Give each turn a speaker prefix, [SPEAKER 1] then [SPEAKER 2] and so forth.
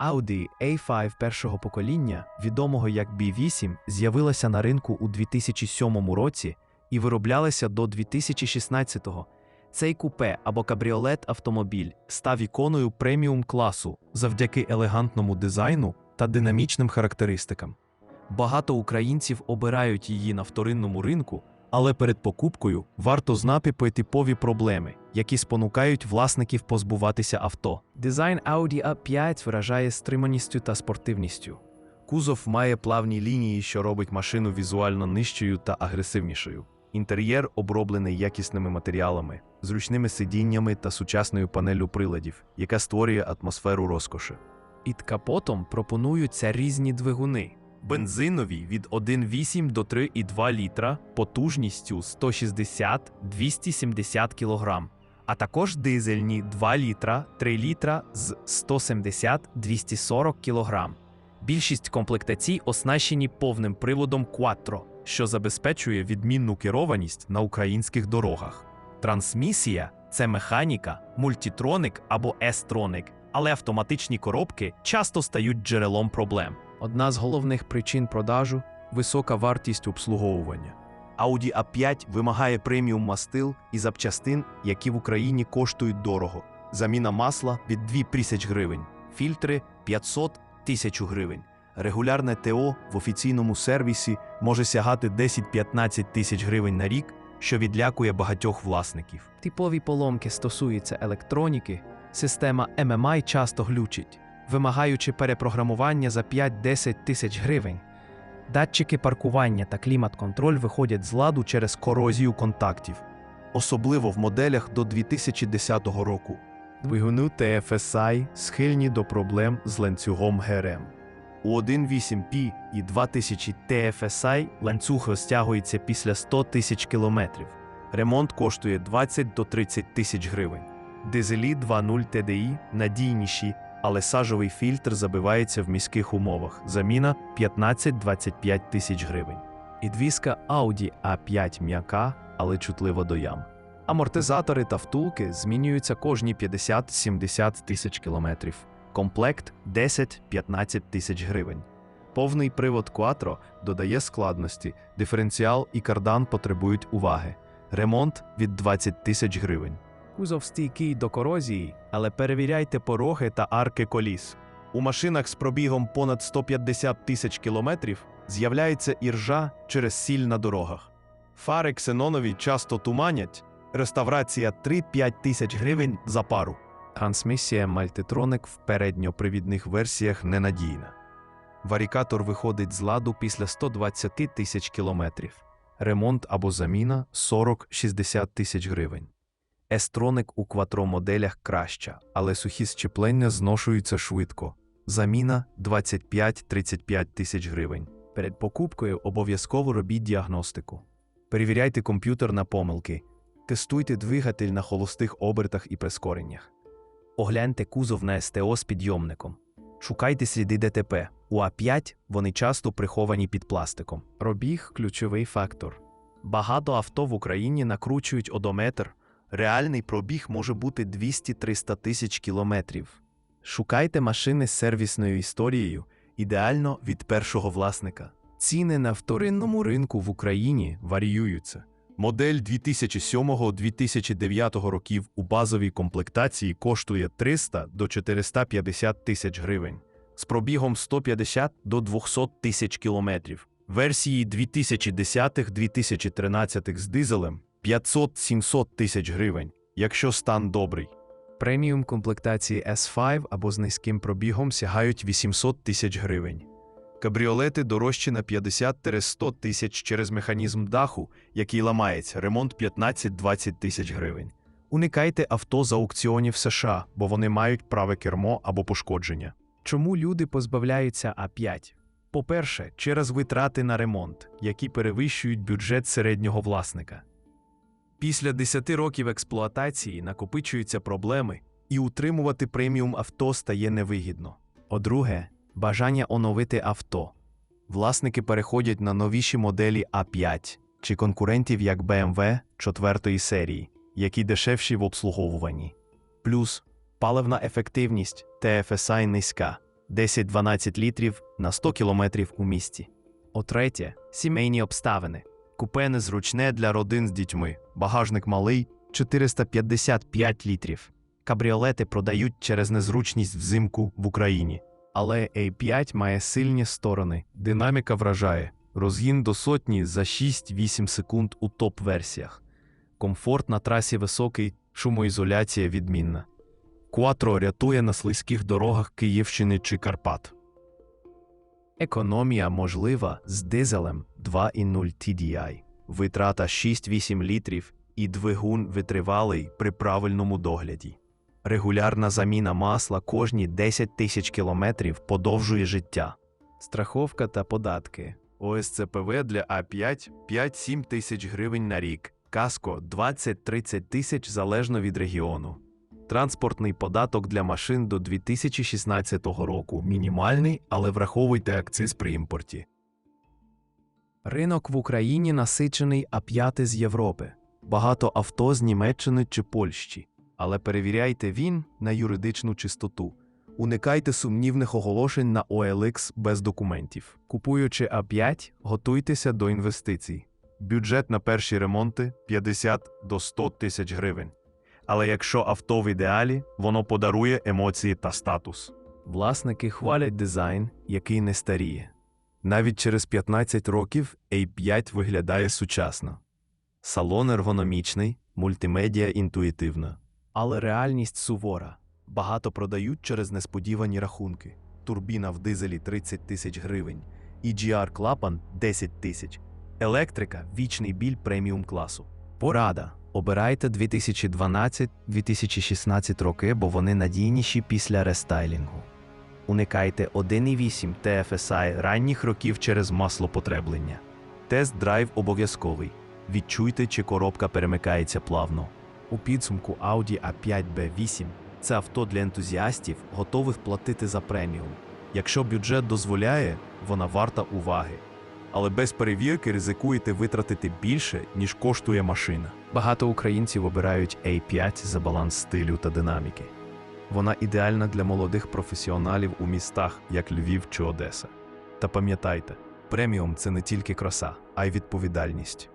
[SPEAKER 1] Audi A5 першого покоління, відомого як B8, з'явилася на ринку у 2007 році і вироблялася до 2016-го. Цей купе або кабріолет автомобіль став іконою преміум класу завдяки елегантному дизайну та динамічним характеристикам. Багато українців обирають її на вторинному ринку, але перед покупкою варто знати про типові проблеми, які спонукають власників позбуватися авто. Дизайн Audi A5 виражає стриманістю та спортивністю. Кузов має плавні лінії, що робить машину візуально нижчою та агресивнішою. Інтер'єр оброблений якісними матеріалами, зручними сидіннями та сучасною панеллю приладів, яка створює атмосферу розкоші. Під капотом пропонуються різні двигуни. Бензинові від 1,8 до 3,2 літра потужністю 160-270 кг, а також дизельні 2 літра, 3 літра з 170-240 кг. Більшість комплектацій оснащені повним приводом Quattro, що забезпечує відмінну керованість на українських дорогах. Трансмісія це механіка, мультитроник або S-троник, але автоматичні коробки часто стають джерелом проблем. Одна з головних причин продажу висока вартість обслуговування. Audi A5 вимагає преміум мастил і запчастин, які в Україні коштують дорого. Заміна масла від 2 тисяч гривень, фільтри 500 тисяч гривень. Регулярне ТО в офіційному сервісі може сягати 10-15 тисяч гривень на рік, що відлякує багатьох власників. Типові поломки стосуються електроніки, система MMI часто глючить, вимагаючи перепрограмування за 5-10 тисяч гривень. Датчики паркування та клімат-контроль виходять з ладу через корозію контактів, особливо в моделях до 2010 року. Двигуну TFSI схильні до проблем з ланцюгом ГРМ. У 1.8P і 2000 TFSI ланцюг розтягується після 100 тисяч кілометрів. Ремонт коштує 20 до 30 тисяч гривень. Дизелі 2.0 TDI надійніші, але сажовий фільтр забивається в міських умовах. Заміна 15-25 тисяч гривень. Підвізка Audi A5 м'яка, але чутлива до ям. Амортизатори та втулки змінюються кожні 50-70 тисяч кілометрів. Комплект 10-15 тисяч гривень. Повний привод Quattro додає складності, диференціал і кардан потребують уваги. Ремонт від 20 тисяч гривень. Кузов стійкий до корозії, але перевіряйте пороги та арки коліс. У машинах з пробігом понад 150 тисяч кілометрів з'являється іржа через сіль на дорогах. Фари ксенонові часто туманять, реставрація 3-5 тисяч гривень за пару. Трансмісія Multitronic в передньопривідних версіях ненадійна. Варікатор виходить з ладу після 120 тисяч кілометрів. Ремонт або заміна 40-60 тисяч гривень. Естроник у кватромоделях краща, але сухі щеплення зношуються швидко. Заміна 25-35 тисяч гривень. Перед покупкою обов'язково робіть діагностику. Перевіряйте комп'ютер на помилки, тестуйте двигатель на холостих обертах і прискореннях. Огляньте кузов на СТО з підйомником. Шукайте сліди ДТП. У А5 вони часто приховані під пластиком. Пробіг ключовий фактор. Багато авто в Україні накручують одометр. Реальний пробіг може бути 200-300 тисяч кілометрів. Шукайте машини з сервісною історією, ідеально від першого власника. Ціни на вторинному ринку в Україні варіюються. Модель 2007-2009 років у базовій комплектації коштує 300 до 450 тисяч гривень, з пробігом 150 до 200 тисяч кілометрів. Версії 2010-2013 з дизелем 500-700 тисяч гривень, якщо стан добрий. Преміум комплектації S5 або з низьким пробігом сягають 800 тисяч гривень. Кабріолети дорожчі на 50-100 тисяч через механізм даху, який ламається, ремонт 15-20 тисяч гривень. Уникайте авто з аукціонів США, бо вони мають праве кермо або пошкодження. Чому люди позбавляються А5? По-перше, через витрати на ремонт, які перевищують бюджет середнього власника. Після 10 років експлуатації накопичуються проблеми, і утримувати преміум авто стає невигідно. По-друге, бажання оновити авто. Власники переходять на новіші моделі А5 чи конкурентів як BMW 4 серії, які дешевші в обслуговуванні. Плюс паливна ефективність TFSI низька. 10-12 літрів на 100 кілометрів у місті. О-третє, сімейні обставини. Купе незручне для родин з дітьми. Багажник малий 455 літрів. Кабріолети продають через незручність взимку в Україні. Але A5 має сильні сторони. Динаміка вражає. Розгін до сотні за 6-8 секунд у топ-версіях. Комфорт на трасі високий, шумоізоляція відмінна. Quattro рятує на слизьких дорогах Київщини чи Карпат. Економія можлива з дизелем 2.0 TDI, витрата 6-8 літрів і двигун витривалий при правильному догляді. Регулярна заміна масла кожні 10 тисяч кілометрів подовжує життя. Страховка та податки. ОСЦПВ для А5 5-7 тисяч гривень на рік, каско 20-30 тисяч залежно від регіону. Транспортний податок для машин до 2016 року мінімальний, але враховуйте акциз при імпорті. Ринок в Україні насичений А5 з Європи. Багато авто з Німеччини чи Польщі. Але перевіряйте він на юридичну чистоту. Уникайте сумнівних оголошень на OLX без документів. Купуючи А5, готуйтеся до інвестицій. Бюджет на перші ремонти 50 до 100 тисяч гривень. Але якщо авто в ідеалі, воно подарує емоції та статус. Власники хвалять дизайн, який не старіє. Навіть через 15 років A5 виглядає сучасно. Салон ергономічний, мультимедіа інтуїтивна. Але реальність сувора. Багато продають через несподівані рахунки. Турбіна в дизелі 30 тисяч гривень, EGR клапан 10 тисяч. Електрика вічний біль преміум класу. Порада. Обирайте 2012-2016 роки, бо вони надійніші після рестайлінгу. Уникайте 1,8 TFSI ранніх років через маслопотреблення. Тест-драйв обов'язковий. Відчуйте, чи коробка перемикається плавно. У підсумку Audi A5 B8 це авто для ентузіастів, готових платити за преміум. Якщо бюджет дозволяє, вона варта уваги. Але без перевірки ризикуєте витратити більше, ніж коштує машина. Багато українців обирають A5 за баланс стилю та динаміки. Вона ідеальна для молодих професіоналів у містах, як Львів чи Одеса. Та пам'ятайте, преміум це не тільки краса, а й відповідальність.